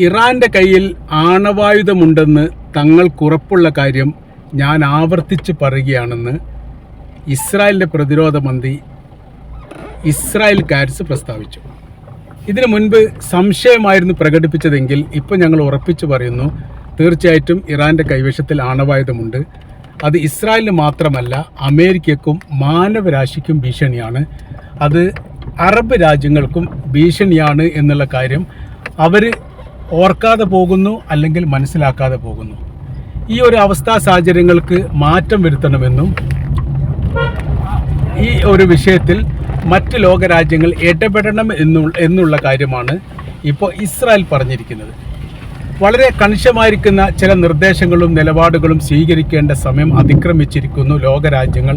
ഇറാന്റെ കയ്യിൽ ആണവായുധമുണ്ടെന്ന് തങ്ങൾക്കുറപ്പുള്ള കാര്യം ഞാൻ ആവർത്തിച്ച് പറയുകയാണെന്ന് ഇസ്രായേലിന്റെ പ്രതിരോധ മന്ത്രി ഇസ്രായേൽ കാരിസ് പ്രസ്താവിച്ചു. ഇതിനു മുൻപ് സംശയമായിരുന്നു പ്രകടിപ്പിച്ചതെങ്കിൽ ഇപ്പോൾ ഞങ്ങൾ ഉറപ്പിച്ചു പറയുന്നു തീർച്ചയായിട്ടും ഇറാന്റെ കൈവശത്തിൽ ആണവായുധമുണ്ട്. അത് ഇസ്രായേലിന് മാത്രമല്ല അമേരിക്കക്കും മാനവരാശിക്കും ഭീഷണിയാണ്. അത് അറബ് രാജ്യങ്ങൾക്കും ഭീഷണിയാണ് എന്നുള്ള കാര്യം അവർ ഓർക്കാതെ പോകുന്നു അല്ലെങ്കിൽ മനസ്സിലാക്കാതെ പോകുന്നു. ഈ ഒരു അവസ്ഥാ സാഹചര്യങ്ങൾക്ക് മാറ്റം വരുത്തണമെന്നും ഈ ഒരു വിഷയത്തിൽ മറ്റ് ലോകരാജ്യങ്ങൾ ഇടപെടണം എന്നു എന്നുള്ള കാര്യമാണ് ഇപ്പോൾ ഇസ്രായേൽ പറഞ്ഞിരിക്കുന്നത്. വളരെ കണിശമായിരിക്കുന്ന ചില നിർദ്ദേശങ്ങളും നിലപാടുകളും സ്വീകരിക്കേണ്ട സമയം അതിക്രമിച്ചിരിക്കുന്നു ലോകരാജ്യങ്ങൾ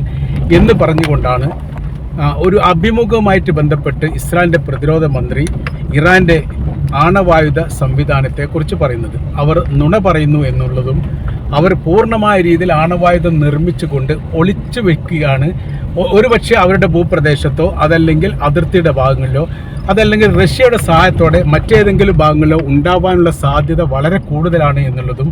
എന്ന് പറഞ്ഞുകൊണ്ടാണ് ഒരു അഭിമുഖവുമായിട്ട് ബന്ധപ്പെട്ട് ഇസ്രായേലിന്റെ പ്രതിരോധ മന്ത്രി ഇറാന്റെ ആണവായുധ സംവിധാനത്തെക്കുറിച്ച് പറയുന്നത്. അവർ നുണ പറയുന്നു എന്നുള്ളതും അവർ പൂർണമായ രീതിയിൽ ആണവായുധം നിർമ്മിച്ചുകൊണ്ട് ഒളിച്ചു വെക്കുകയാണ്. ഒരുപക്ഷെ അവരുടെ ഭൂപ്രദേശത്തോ അതല്ലെങ്കിൽ അതിർത്തിയുടെ ഭാഗങ്ങളിലോ അതല്ലെങ്കിൽ റഷ്യയുടെ സഹായത്തോടെ മറ്റേതെങ്കിലും ഭാഗങ്ങളിലോ ഉണ്ടാവാനുള്ള സാധ്യത വളരെ കൂടുതലാണ് എന്നുള്ളതും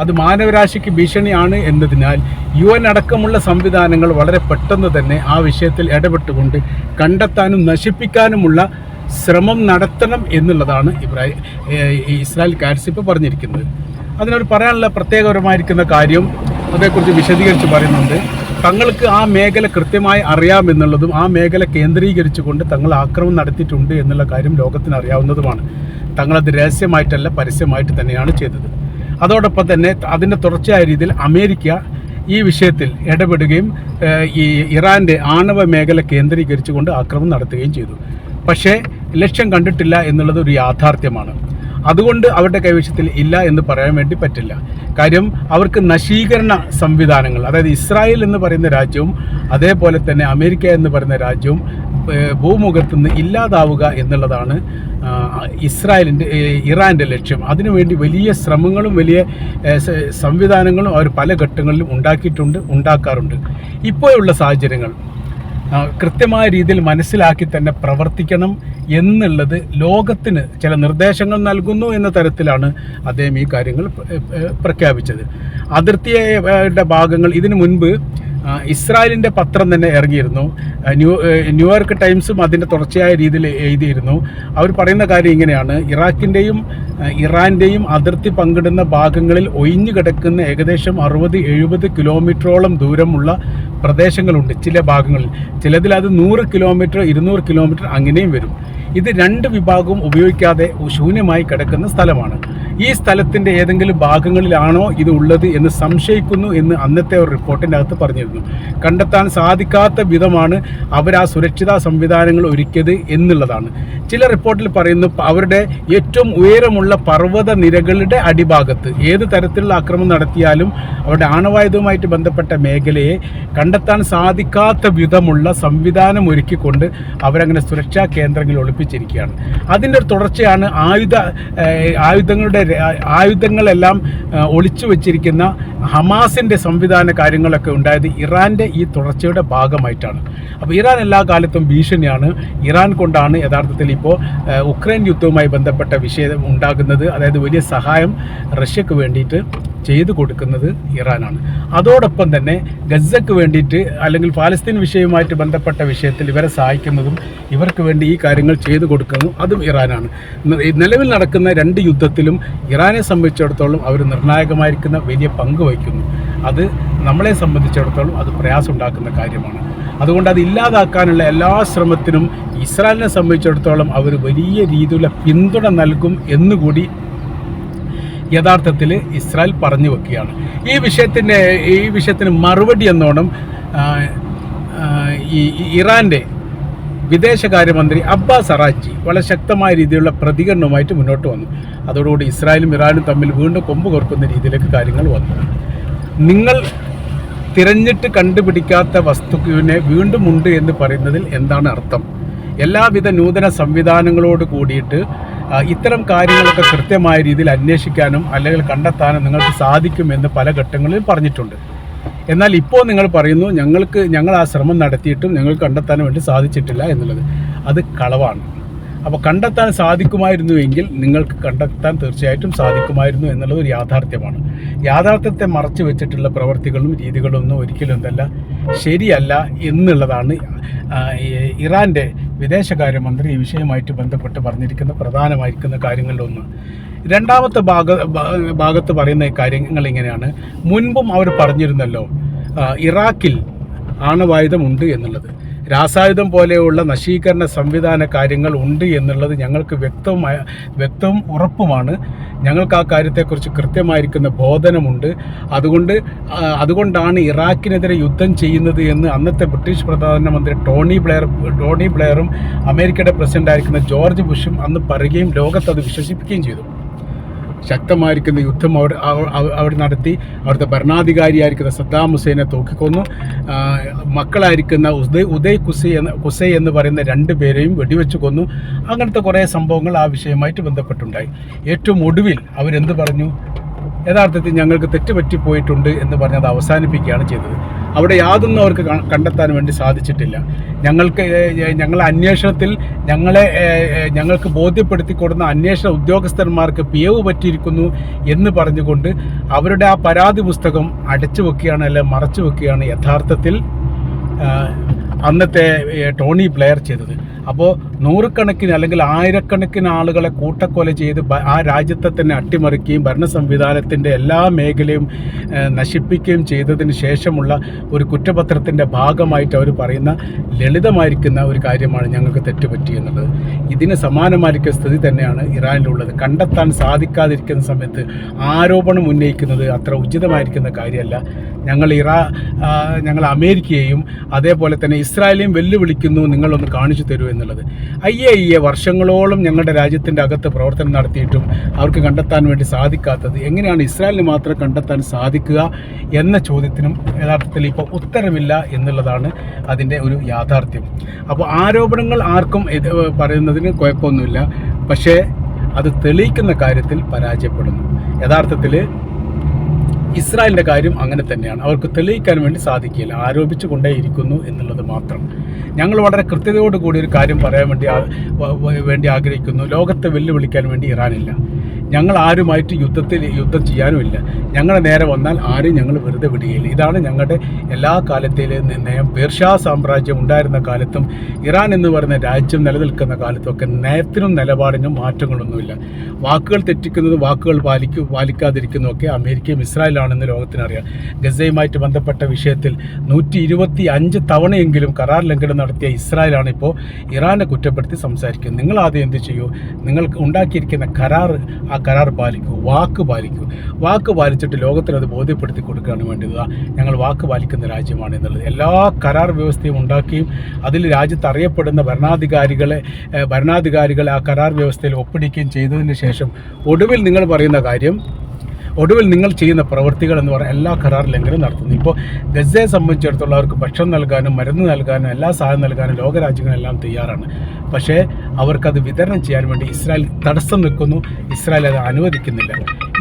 അത് മാനവരാശിക്ക് ഭീഷണിയാണ് എന്നതിനാൽ യു എൻ അടക്കമുള്ള സംവിധാനങ്ങൾ വളരെ പെട്ടെന്ന് തന്നെ ആ വിഷയത്തിൽ ഇടപെട്ടുകൊണ്ട് കണ്ടെത്താനും നശിപ്പിക്കാനുമുള്ള ശ്രമം നടത്തണം എന്നുള്ളതാണ് ഇബ്രാഹിം ഇസ്രായേൽ കാരിസ് ഇപ്പോൾ പറഞ്ഞിരിക്കുന്നത്. അതിനോട് പറയാനുള്ള പ്രത്യേകപരമായിരിക്കുന്ന കാര്യം അതേക്കുറിച്ച് വിശദീകരിച്ച് പറയുന്നുണ്ട്. തങ്ങൾക്ക് ആ മേഖല കൃത്യമായി അറിയാമെന്നുള്ളതും ആ മേഖല കേന്ദ്രീകരിച്ചുകൊണ്ട് തങ്ങൾ ആക്രമണം നടത്തിയിട്ടുണ്ട് എന്നുള്ള കാര്യം ലോകത്തിന് അറിയാവുന്നതുമാണ്. തങ്ങളത് രഹസ്യമായിട്ടല്ല പരസ്യമായിട്ട് തന്നെയാണ് ചെയ്തത്. അതോടൊപ്പം തന്നെ അതിന്റെ തുടർച്ചയായ രീതിയിൽ അമേരിക്ക ഈ വിഷയത്തിൽ ഇടപെടുകയും ഈ ഇറാന്റെ ആണവ മേഖല കേന്ദ്രീകരിച്ചുകൊണ്ട് ആക്രമണം നടത്തുകയും ചെയ്തു. പക്ഷേ ലക്ഷ്യം കണ്ടിട്ടില്ല എന്നുള്ളത് ഒരു യാഥാർത്ഥ്യമാണ്. അതുകൊണ്ട് അവരുടെ കൈവശത്തിൽ ഇല്ല എന്ന് പറയാൻ വേണ്ടി പറ്റില്ല. കാര്യം അവർക്ക് നശീകരണ സംവിധാനങ്ങൾ അതായത് ഇസ്രായേൽ എന്ന് പറയുന്ന രാജ്യവും അതേപോലെ തന്നെ അമേരിക്ക എന്ന് പറയുന്ന രാജ്യവും ഭൂമുഖത്തു നിന്ന് ഇല്ലാതാവുക എന്നുള്ളതാണ് ഇസ്രായേലിന്റെ ഇറാന്റെ ലക്ഷ്യം. അതിനുവേണ്ടി വലിയ ശ്രമങ്ങളും വലിയ സംവിധാനങ്ങളും അവർ പല ഘട്ടങ്ങളിലും ഉണ്ടാക്കിയിട്ടുണ്ട് ഉണ്ടാക്കാറുണ്ട്. ഇപ്പോഴുള്ള സാഹചര്യങ്ങൾ. കൃത്യമായ രീതിയിൽ മനസ്സിലാക്കി തന്നെ പ്രവർത്തിക്കണം എന്നുള്ളത് ലോകത്തിന് ചില നിർദ്ദേശങ്ങൾ നൽകുന്നു എന്ന തരത്തിലാണ് അദ്ദേഹം ഈ കാര്യങ്ങൾ പ്രഖ്യാപിച്ചത്. അതിർത്തിയുടെ ഭാഗങ്ങൾ ഇതിനു മുൻപ് ഇസ്രായേലിന്റെ പത്രം തന്നെ ഇറങ്ങിയിരുന്നു. ന്യൂ ന്യൂയോർക്ക് ടൈംസും അതിന്റെ തുടർച്ചയായ രീതിയിൽ എഴുതിയിരുന്നു. അവർ പറയുന്ന കാര്യം ഇങ്ങനെയാണ്. ഇറാഖിന്റെയും ഇറാന്റെയും അതിർത്തി പങ്കിടുന്ന ഭാഗങ്ങളിൽ ഒഴിഞ്ഞു കിടക്കുന്ന ഏകദേശം അറുപത് എഴുപത് കിലോമീറ്ററോളം ദൂരമുള്ള പ്രദേശങ്ങളുണ്ട് ചില ഭാഗങ്ങളിൽ. ചിലതിൽ അത് നൂറ് കിലോമീറ്റർ ഇരുന്നൂറ് കിലോമീറ്റർ അങ്ങനെയും വരും. ഇത് രണ്ട് വിഭാഗവും ഉപയോഗിക്കാതെ ശൂന്യമായി കിടക്കുന്ന സ്ഥലമാണ്. ഈ സ്ഥലത്തിന്റെ ഏതെങ്കിലും ഭാഗങ്ങളിലാണോ ഇത് ഉള്ളത് എന്ന് സംശയിക്കുന്നു എന്ന് അന്നത്തെ ഒരു റിപ്പോർട്ടിന്റെ അകത്ത് പറഞ്ഞിരുന്നു. കണ്ടെത്താൻ സാധിക്കാത്ത വിധമാണ് അവർ ആ സുരക്ഷിതാ സംവിധാനങ്ങൾ ഒരുക്കിയത് എന്നുള്ളതാണ്. ചില റിപ്പോർട്ടിൽ പറയുന്നു അവരുടെ ഏറ്റവും ഉയരമുള്ള പർവത നിരകളുടെ അടിഭാഗത്ത് ഏത് തരത്തിലുള്ള ആക്രമണം നടത്തിയാലും അവരുടെ ആണവായുധവുമായിട്ട് ബന്ധപ്പെട്ട മേഖലയെ കണ്ടെത്താൻ സാധിക്കാത്ത വിധമുള്ള സംവിധാനം ഒരുക്കിക്കൊണ്ട് അവരങ്ങനെ സുരക്ഷാ കേന്ദ്രങ്ങളിൽ ഒളിപ്പിച്ചിരിക്കുകയാണ്. അതിന്റെ ഒരു തുടർച്ചയാണ് ആയുധ ആയുധങ്ങളുടെ ആയുധങ്ങളെല്ലാം ഒളിച്ചു വച്ചിരിക്കുന്ന ഹമാസിന്റെ സംവിധാന കാര്യങ്ങളൊക്കെ ഉണ്ടായത് ഇറാന്റെ ഈ തുടർച്ചയുടെ ഭാഗമായിട്ടാണ്. അപ്പോൾ ഇറാൻ എല്ലാ കാലത്തും ഭീഷണിയാണ്. ഇറാൻ കൊണ്ടാണ് യഥാർത്ഥത്തിൽ ഇപ്പോൾ ഉക്രൈൻ യുദ്ധവുമായി ബന്ധപ്പെട്ട വിഷയം ഉണ്ടാകുന്നത്. അതായത് വലിയ സഹായം റഷ്യക്ക് വേണ്ടിയിട്ട് ചെയ്തു കൊടുക്കുന്നത് ഇറാനാണ്. അതോടൊപ്പം തന്നെ ഗസക്ക് വേണ്ടിയിട്ട് അല്ലെങ്കിൽ പാലസ്തീൻ വിഷയവുമായിട്ട് ബന്ധപ്പെട്ട വിഷയത്തിൽ ഇവരെ സഹായിക്കുന്നതും ഇവർക്ക് വേണ്ടി ഈ കാര്യങ്ങൾ ചെയ്തു കൊടുക്കുന്നതും അതും ഇറാനാണ്. നിലവിൽ നടക്കുന്ന രണ്ട് യുദ്ധത്തിലും ഇറാനെ സംബന്ധിച്ചിടത്തോളം അവർ നിർണായകമായിരിക്കുന്ന വലിയ പങ്ക് വഹിക്കുന്നു. അത് നമ്മളെ സംബന്ധിച്ചിടത്തോളം അത് പ്രയാസമുണ്ടാക്കുന്ന കാര്യമാണ്. അതുകൊണ്ട് അത് ഇല്ലാതാക്കാനുള്ള എല്ലാ ശ്രമത്തിനും ഇസ്രായേലിനെ സംബന്ധിച്ചിടത്തോളം അവർ വലിയ രീതിയിലുള്ള പിന്തുണ നൽകും എന്നുകൂടി യഥാർത്ഥത്തിൽ ഇസ്രായേൽ പറഞ്ഞു വെക്കുകയാണ്. ഈ വിഷയത്തിന്റെ ഈ വിഷയത്തിന് മറുപടി എന്നോണം ഈ ഇറാന്റെ വിദേശകാര്യമന്ത്രി അബ്ബാസ് അറാച്ചി വളരെ ശക്തമായ രീതിയിലുള്ള പ്രതികരണവുമായിട്ട് മുന്നോട്ട് വന്നു. അതോടുകൂടി ഇസ്രായേലും ഇറാനും തമ്മിൽ വീണ്ടും കൊമ്പ് കോർക്കുന്ന രീതിയിലേക്ക് കാര്യങ്ങൾ വന്നു. നിങ്ങൾ തിരഞ്ഞിട്ട് കണ്ടുപിടിക്കാത്ത വസ്തുവിനെ വീണ്ടും ഉണ്ട് എന്ന് പറയുന്നതിൽ എന്താണ് അർത്ഥം? എല്ലാവിധ നൂതന സംവിധാനങ്ങളോട് കൂടിയിട്ട് ഇത്തരം കാര്യങ്ങളൊക്കെ കൃത്യമായ രീതിയിൽ അന്വേഷിക്കാനും അല്ലെങ്കിൽ കണ്ടെത്താനും നിങ്ങൾക്ക് സാധിക്കുമെന്ന് പല ഘട്ടങ്ങളിലും പറഞ്ഞിട്ടുണ്ട്. എന്നാൽ ഇപ്പോൾ നിങ്ങൾ പറയുന്നു ഞങ്ങൾക്ക് ഞങ്ങൾ ആ ശ്രമം നടത്തിയിട്ടും ഞങ്ങൾ കണ്ടെത്താൻ വേണ്ടി സാധിച്ചിട്ടില്ല എന്നുള്ളത്. അത് കളവാണ്. അപ്പോൾ കണ്ടെത്താൻ സാധിക്കുമായിരുന്നുവെങ്കിൽ നിങ്ങൾക്ക് കണ്ടെത്താൻ തീർച്ചയായിട്ടും സാധിക്കുമായിരുന്നു എന്നുള്ളത് ഒരു യാഥാർത്ഥ്യമാണ്. യാഥാർത്ഥ്യത്തെ മറച്ചു വെച്ചിട്ടുള്ള പ്രവർത്തികളും രീതികളും ഒന്നും ഒരിക്കലും എന്തല്ല ശരിയല്ല എന്നുള്ളതാണ് ഇറാന്റെ വിദേശകാര്യമന്ത്രി ഈ വിഷയവുമായിട്ട് ബന്ധപ്പെട്ട് പറഞ്ഞിരിക്കുന്ന പ്രധാനമായിരിക്കുന്ന കാര്യങ്ങളിലൊന്ന്. രണ്ടാമത്തെ ഭാഗ ഭാഗത്ത് പറയുന്ന കാര്യങ്ങൾ ഇങ്ങനെയാണ്. മുൻപും അവർ പറഞ്ഞിരുന്നല്ലോ ഇറാഖിൽ ആണവായുധമുണ്ട് എന്നുള്ളത്. രാസായുധം പോലെയുള്ള നശീകരണ സംവിധാന കാര്യങ്ങൾ ഉണ്ട് എന്നുള്ളത് ഞങ്ങൾക്ക് വ്യക്തമായ വ്യക്തവും ഉറപ്പുമാണ്. ഞങ്ങൾക്ക് ആ കാര്യത്തെക്കുറിച്ച് കൃത്യമായിരിക്കുന്ന ബോധനമുണ്ട്. അതുകൊണ്ട് അതുകൊണ്ടാണ് ഇറാഖിനെതിരെ യുദ്ധം ചെയ്യുന്നത് എന്ന് അന്നത്തെ ബ്രിട്ടീഷ് പ്രധാനമന്ത്രി ടോണി ബ്ലെയർ ടോണി ബ്ലെയറും അമേരിക്കയുടെ പ്രസിഡന്റായിരിക്കുന്ന ജോർജ് ബുഷും അന്ന് പറയുകയും ലോകത്ത് അത് വിശ്വസിപ്പിക്കുകയും ചെയ്തു. ശക്തമായിരിക്കുന്ന യുദ്ധം അവർ അവ- അവ- നടത്തി. അവിടുത്തെ ഭരണാധികാരിയായിരിക്കുന്ന സദ്ദാം ഹുസൈനെ തോക്കിക്കൊന്നു. മക്കളായിരിക്കുന്ന ഉദയ് ഉദയ് കുസൈ എന്ന കുസൈ എന്ന് പറയുന്ന രണ്ട് പേരെയും വെടിവെച്ച് കൊന്നു. അങ്ങനത്തെ കുറേ സംഭവങ്ങൾ ആ വിഷയമായിട്ട് ബന്ധപ്പെട്ടുണ്ടായി. ഏറ്റവും ഒടുവിൽ അവരെന്ത് പറഞ്ഞു? യഥാർത്ഥത്തിൽ ഞങ്ങൾക്ക് തെറ്റുപറ്റിപ്പോയിട്ടുണ്ട് എന്ന് പറഞ്ഞത് അവസാനിപ്പിക്കുകയാണ് ചെയ്തത്. അവിടെ യാതൊന്നും അവർക്ക് കണ്ടെത്താൻ വേണ്ടി സാധിച്ചിട്ടില്ല. ഞങ്ങൾക്ക് ഞങ്ങളെ അന്വേഷണത്തിൽ ഞങ്ങളെ ഞങ്ങൾക്ക് ബോധ്യപ്പെടുത്തി കൊടുക്കുന്ന അന്വേഷണ ഉദ്യോഗസ്ഥന്മാർക്ക് പിയവ് പറ്റിയിരിക്കുന്നു എന്ന് പറഞ്ഞുകൊണ്ട് അവരുടെ ആ പരാതി പുസ്തകം അടച്ചു വെക്കുകയാണ് അല്ലെ മറച്ചു വെക്കുകയാണ് യഥാർത്ഥത്തിൽ അന്നത്തെ ടോണി പ്ലെയർ ചെയ്തത്. അപ്പോൾ നൂറുകണക്കിന് അല്ലെങ്കിൽ ആയിരക്കണക്കിന് ആളുകളെ കൂട്ടക്കൊല ചെയ്ത് ആ രാജ്യത്തെ തന്നെ അട്ടിമറിക്കുകയും ഭരണ സംവിധാനത്തിന്റെ എല്ലാ മേഖലയും നശിപ്പിക്കുകയും ചെയ്തതിന് ശേഷമുള്ള ഒരു കുറ്റപത്രത്തിന്റെ ഭാഗമായിട്ട് അവർ പറയുന്ന ലളിതമായിരിക്കുന്ന ഒരു കാര്യമാണ് ഞങ്ങൾക്ക് തെറ്റുപറ്റി എന്നുള്ളത്. ഇതിന് സമാനമായിരിക്കുന്ന സ്ഥിതി തന്നെയാണ് ഇറാനിലുള്ളത്. കണ്ടെത്താൻ സാധിക്കാതിരിക്കുന്ന സമയത്ത് ആരോപണം ഉന്നയിക്കുന്നത് അത്ര ഉചിതമായിരിക്കുന്ന കാര്യമല്ല. ഞങ്ങൾ ഇറാ ഞങ്ങൾ അമേരിക്കയെയും അതേപോലെ തന്നെ ഇസ്രായേലിനെയും വെല്ലുവിളിക്കുന്നു നിങ്ങളൊന്ന് കാണിച്ചു തരൂ എന്നുള്ളത്. അയ്യേ അയ്യേ വർഷങ്ങളോളം ഞങ്ങളുടെ രാജ്യത്തിന്റെ അകത്ത് പ്രവർത്തനം നടത്തിയിട്ടും അവർക്ക് കണ്ടെത്താൻ വേണ്ടി സാധിക്കാത്തത് എങ്ങനെയാണ് ഇസ്രായേലിന് മാത്രം കണ്ടെത്താൻ സാധിക്കുക എന്ന ചോദ്യത്തിനും യഥാർത്ഥത്തിൽ ഇപ്പോൾ ഉത്തരമില്ല എന്നുള്ളതാണ് അതിന്റെ ഒരു യാഥാർത്ഥ്യം. അപ്പോൾ ആരോപണങ്ങൾ ആർക്കും പറയുന്നതിന് കുഴപ്പമൊന്നുമില്ല. പക്ഷേ അത് തെളിയിക്കുന്ന കാര്യത്തിൽ പരാജയപ്പെടുന്നു. യഥാർത്ഥത്തിൽ ഇസ്രായേലിന്റെ കാര്യം അങ്ങനെ തന്നെയാണ്. അവർക്ക് തെളിയിക്കാൻ വേണ്ടി സാധിക്കില്ല ആരോപിച്ചു കൊണ്ടേയിരിക്കുന്നു എന്നുള്ളത് മാത്രം. ഞങ്ങൾ വളരെ കൃത്യതയോടുകൂടി ഒരു കാര്യം പറയാൻ വേണ്ടി വേണ്ടി ആഗ്രഹിക്കുന്നു. ലോകത്തെ വെല്ലുവിളിക്കാൻ വേണ്ടി ഇറാനില്ല. ഞങ്ങൾ ആരുമായിട്ട് യുദ്ധത്തിൽ യുദ്ധം ചെയ്യാനുമില്ല ഞങ്ങളെ നേരെ വന്നാൽ ആരും ഞങ്ങൾ വെറുതെ വിടുകയില്ല. ഇതാണ് ഞങ്ങളുടെ എല്ലാ കാലത്തേലും നയം പേർഷ്യാ സാമ്രാജ്യം ഉണ്ടായിരുന്ന കാലത്തും ഇറാൻ എന്ന് പറയുന്ന രാജ്യം നിലനിൽക്കുന്ന കാലത്തൊക്കെ നയത്തിനും നിലപാടിനും മാറ്റങ്ങളൊന്നുമില്ല. വാക്കുകൾ തെറ്റിക്കുന്നത് വാക്കുകൾ പാലിക്കു പാലിക്കാതിരിക്കുന്നതൊക്കെ അമേരിക്കയും ഇസ്രായേലാണെന്ന് ലോകത്തിനറിയാം. ഗസയുമായിട്ട് ബന്ധപ്പെട്ട വിഷയത്തിൽ നൂറ്റി ഇരുപത്തി അഞ്ച് തവണയെങ്കിലും കരാർ ലംഘനം നടത്തിയ ഇസ്രായേലാണ് ഇപ്പോൾ ഇറാനെ കുറ്റപ്പെടുത്തി സംസാരിക്കുന്നത്. നിങ്ങൾ ആദ്യം എന്ത് ചെയ്യൂ? നിങ്ങൾ ഉണ്ടാക്കിയിരിക്കുന്ന കരാർ ആ കരാർ പാലിക്കൂ വാക്ക് പാലിക്കൂ. വാക്ക് പാലിച്ചിട്ട് ലോകത്തിന് അത് ബോധ്യപ്പെടുത്തി കൊടുക്കുകയാണ് വേണ്ടത്. ഞങ്ങൾ വാക്ക് പാലിക്കുന്ന രാജ്യമാണ് എന്നുള്ളത്. എല്ലാ കരാർ വ്യവസ്ഥയും ഉണ്ടാക്കുകയും അതിൽ രാജ്യത്ത് അറിയപ്പെടുന്ന ഭരണാധികാരികളെ ഭരണാധികാരികളെ ആ കരാർ വ്യവസ്ഥയിൽ ഒപ്പിടിക്കുകയും ചെയ്തതിന് ശേഷം ഒടുവിൽ നിങ്ങൾ പറയുന്ന കാര്യം ഒടുവിൽ നിങ്ങൾ ചെയ്യുന്ന പ്രവൃത്തികൾ എന്ന് പറഞ്ഞാൽ എല്ലാ കരാർ ലംഘനം നടത്തുന്നു. ഇപ്പോൾ ഗസയെ സംബന്ധിച്ചിടത്തോളം അവർക്ക് ഭക്ഷണം നൽകാനും മരുന്ന് നൽകാനും എല്ലാ സഹായം നൽകാനും ലോകരാജ്യങ്ങളെല്ലാം തയ്യാറാണ്. പക്ഷേ അവർക്കത് വിതരണം ചെയ്യാൻ വേണ്ടി ഇസ്രായേൽ തടസ്സം നിൽക്കുന്നു. ഇസ്രായേൽ അത് അനുവദിക്കുന്നില്ല.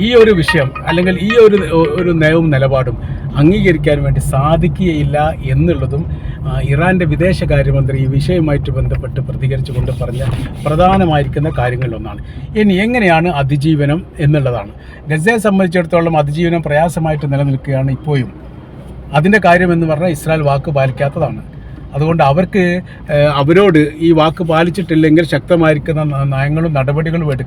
ഈ ഒരു വിഷയം അല്ലെങ്കിൽ ഈ ഒരു ഒരു നയവും നിലപാടും അംഗീകരിക്കാൻ വേണ്ടി സാധിക്കുകയില്ല എന്നുള്ളതും ഇറാന്റെ വിദേശകാര്യമന്ത്രി ഈ വിഷയവുമായിട്ട് ബന്ധപ്പെട്ട് പ്രതികരിച്ചുകൊണ്ട് പറഞ്ഞ പ്രധാനമായിരിക്കുന്ന കാര്യങ്ങളിലൊന്നാണ്. ഇനി എങ്ങനെയാണ് അതിജീവനം എന്നുള്ളതാണ്. ഗസയെ സംബന്ധിച്ചിടത്തോളം അതിജീവനം പ്രയാസമായിട്ട് നിലനിൽക്കുകയാണ് ഇപ്പോഴും. അതിന്റെ കാര്യം എന്ന് പറഞ്ഞാൽ ഇസ്രായേൽ വാക്ക് പാലിക്കാത്തതാണ്. അതുകൊണ്ട് അവർക്ക് അവരോട് ഈ വാക്ക് പാലിച്ചിട്ടില്ലെങ്കിൽ ശക്തമായിരിക്കുന്ന നയങ്ങളും നടപടികളും എടുക്കും